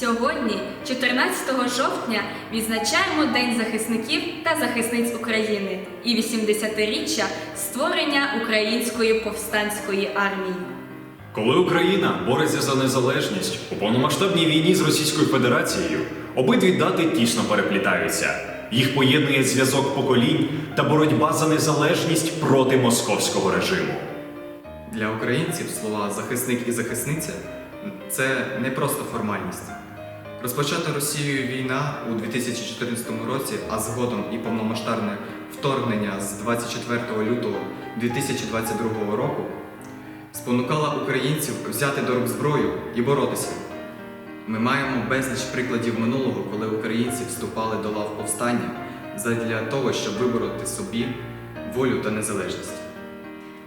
Сьогодні, 14 жовтня, відзначаємо День захисників та захисниць України і 80-річчя створення Української повстанської армії. Коли Україна бореться за незалежність у повномасштабній війні з Російською Федерацією, обидві дати тісно переплітаються. Їх поєднує зв'язок поколінь та боротьба за незалежність проти московського режиму. Для українців слова захисник і захисниця це не просто формальність. Розпочата Росією війна у 2014 році, а згодом і повномасштабне вторгнення з 24 лютого 2022 року спонукала українців взяти до рук зброю і боротися. Ми маємо безліч прикладів минулого, коли українці вступали до лав повстання задля того, щоб вибороти собі волю та незалежність.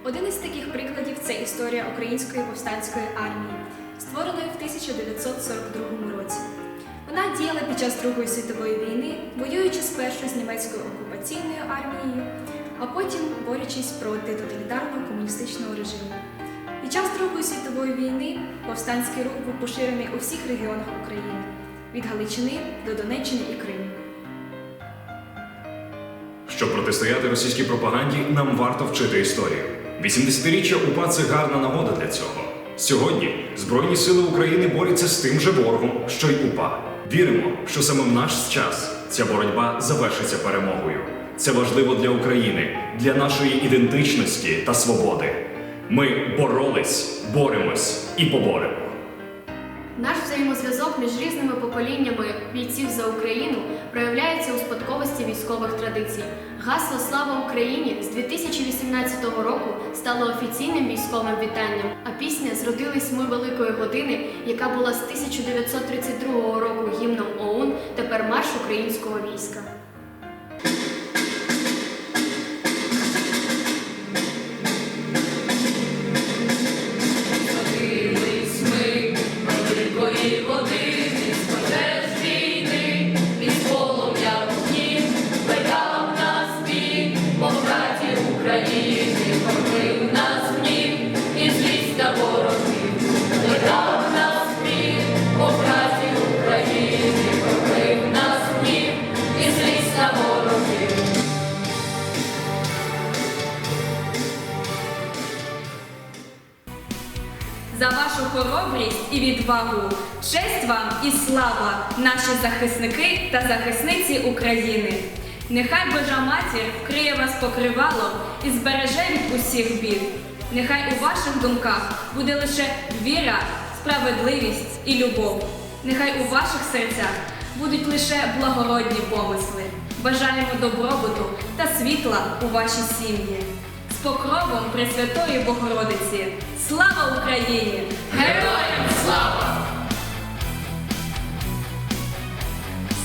Один із таких прикладів це історія Української повстанської армії, створеної в 1942 році. Вона діяла під час Другої світової війни, воюючи спершу з німецькою окупаційною армією, а потім борючись проти тоталітарного комуністичного режиму. Під час Другої світової війни повстанський рух був поширений у всіх регіонах України від Галичини до Донеччини і Криму. Щоб протистояти російській пропаганді, нам варто вчити історію. 80-річчя УПА це гарна нагода для цього. Сьогодні Збройні сили України борються з тим же ворогом, що й УПА. Віримо, що саме в наш час ця боротьба завершиться перемогою. Це важливо для України, для нашої ідентичності та свободи. Ми боролись, боремось і поборемо. Наш взаємозв'язок між різними поколіннями бійців за Україну проявляється у спадковості військових традицій. Гасло Слава Україні з 2018 року стало офіційним військовим вітанням, а пісня Зродились ми великої години, яка була з 1932 року гімном ОУН, тепер марш українського війська. За вашу хоробрість і відвагу, честь вам і слава, наші захисники та захисниці України. Нехай Божа матір вкриє вас покривалом і збереже від усіх бід. Нехай у ваших думках буде лише віра, справедливість і любов. Нехай у ваших серцях будуть лише благородні помисли. Бажаємо добробуту та світла у ваші сім'ї. З покровом Пресвятої Богородиці. Слава Україні!